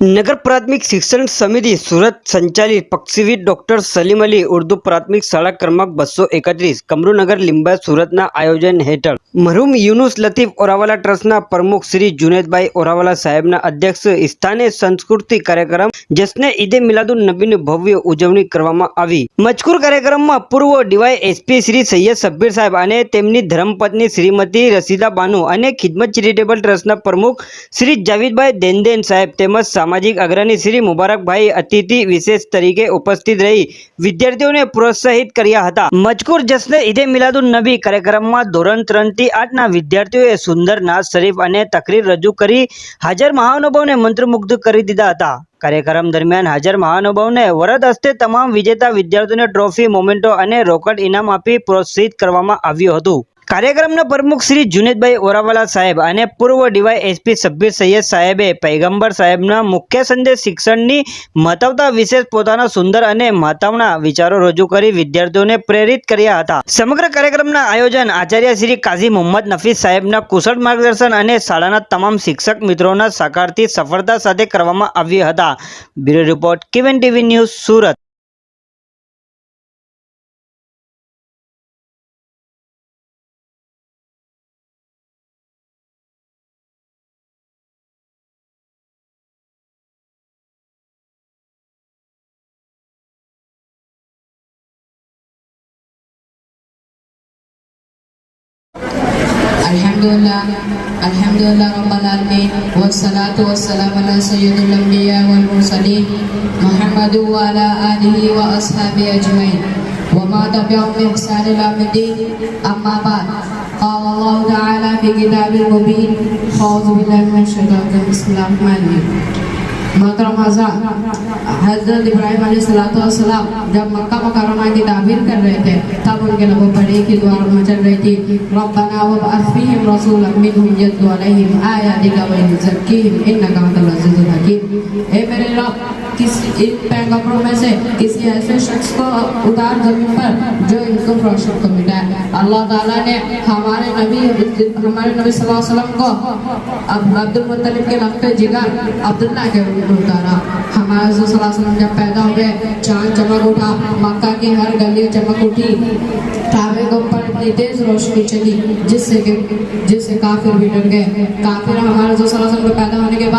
નગર પ્રાથમિક શિક્ષણ સમિતિ સુરત સંચાલિત પક્ષીવિદ ડોક્ટર સલીમ અલી ઉર્દુ પ્રાથમિક શાળા ક્રમાંક બસો એકત્રીસ, કમરુનગર લીંબા સુરતના આયોજન હેઠળ. મરહુમ યુનુસ લતીફ ઓરાવાલા ટ્રસ્ટના પ્રમુખ શ્રી જુનેદભાઈ ઓરાવાલા સાહેબના અધ્યક્ષ સ્થાને સંસ્કૃતિ કાર્યક્રમ, જશ્ને ઈદે મિલાદુન નબીની ભવ્ય ઉજવણી કરવામાં આવી. મજકૂર કાર્યક્રમમાં પૂર્વ ડીવાય એસપી શ્રી સૈયદ સબ્બીર સાહેબ અને તેમની ધર્મપત્ની શ્રીમતી રસીદા બાનુ અને ખિદમત ચેરિટેબલ ટ્રસ્ટના પ્રમુખ શ્રી જાવીદભાઈ દેનદેન સાહેબ તેમજ સામાજિક અગ્રણી શ્રી મુબારકભાઈ અતિથિ વિશેષ તરીકે ઉપસ્થિત રહી વિદ્યાર્થીઓને પ્રોત્સાહિત કર્યા હતા. મજકૂર જશ્ન ઈદે મિલાદુન નબી કાર્યક્રમમાં ધોરણ ત્રણથી આઠના વિદ્યાર્થીઓએ સુંદર નાઝ શરીફ અને તકરીર રજૂ કરી હાજર મહાનુભાવને મંત્રમુગ્ધ કરી દીધા હતા. કાર્યક્રમ દરમિયાન હાજર મહાનુભાવને વરદ હસ્તે તમામ વિજેતા વિદ્યાર્થીઓને ટ્રોફી, મોમેન્ટો અને રોકડ ઇનામ આપી પ્રોત્સાહિત કરવામાં આવ્યું હતું. કાર્યક્રમના પ્રમુખ શ્રી જુનેદભાઈ ઓરાવાલા સાહેબ અને પૂર્વ ડીવાય એસપી સભ્ય સૈયદ સાહેબે પૈગંબર સાહેબના મુખ્ય સંદેશ શિક્ષણની મહત્વતા વિશેષ પોતાના સુંદર અને મહત્વના વિચારો રજૂ કરી વિદ્યાર્થીઓને પ્રેરિત કર્યા હતા. સમગ્ર કાર્યક્રમના આયોજન આચાર્ય શ્રી કાઝી મોહમ્મદ નફીસ સાહેબના કુશળ માર્ગદર્શન અને શાળાના તમામ શિક્ષક મિત્રોના સાકારથી સફળતા સાથે કરવામાં આવ્યા હતા. Bureau report કિવન TV news Surat. الحمد لله الحمد لله رب العالمين والصلاة والسلام على سيد الأنبياء والمرسلين محمد وعلى آله وأصحابه أجمعين وما تبعهم بإحسان إلى يوم الدين أما بعد قال الله تعالى في كتاب المبين أعوذ بالله من الشيطان الرجيم بسم الله الرحمن الرحيم मोहतरम हज़रत इब्राहिम सलाम जब मक्का मुकरमा की ताबीर कर रहे थे तब उनके लबों पर एक ही दुआ मचल रही थी रब्बना वबअथ फीहिम रसूलन मिनहुम यतलू अलैहिम आयातिका व युज़क्कीहिम इन्नका अंतल अज़ीज़ुल हकीम ए मेरे रब, किस इन पैगंबरों में से किसी ऐसे शख्स को उतार ज़मीन पर जो इनको रोशन को मिटाए अल्लाह ताला ने हमारे नबी हमारे नबी सल्लल्लाहु अलैहि वसल्लम को अब अब्दुल मुत्तलिब के लफ्ते जिगर, अब्दुल्ला के रूप में उतारा। हमारे रसूल जब पैदा हो गए चाँद चमक उठा, मक्का की हर गली चमक उठी। काबे को इतनी तेज रोशनी चली, जिससे जिससे काफिर भी डर गए। काफिर हमारे रसूल के पैदा होने के बाद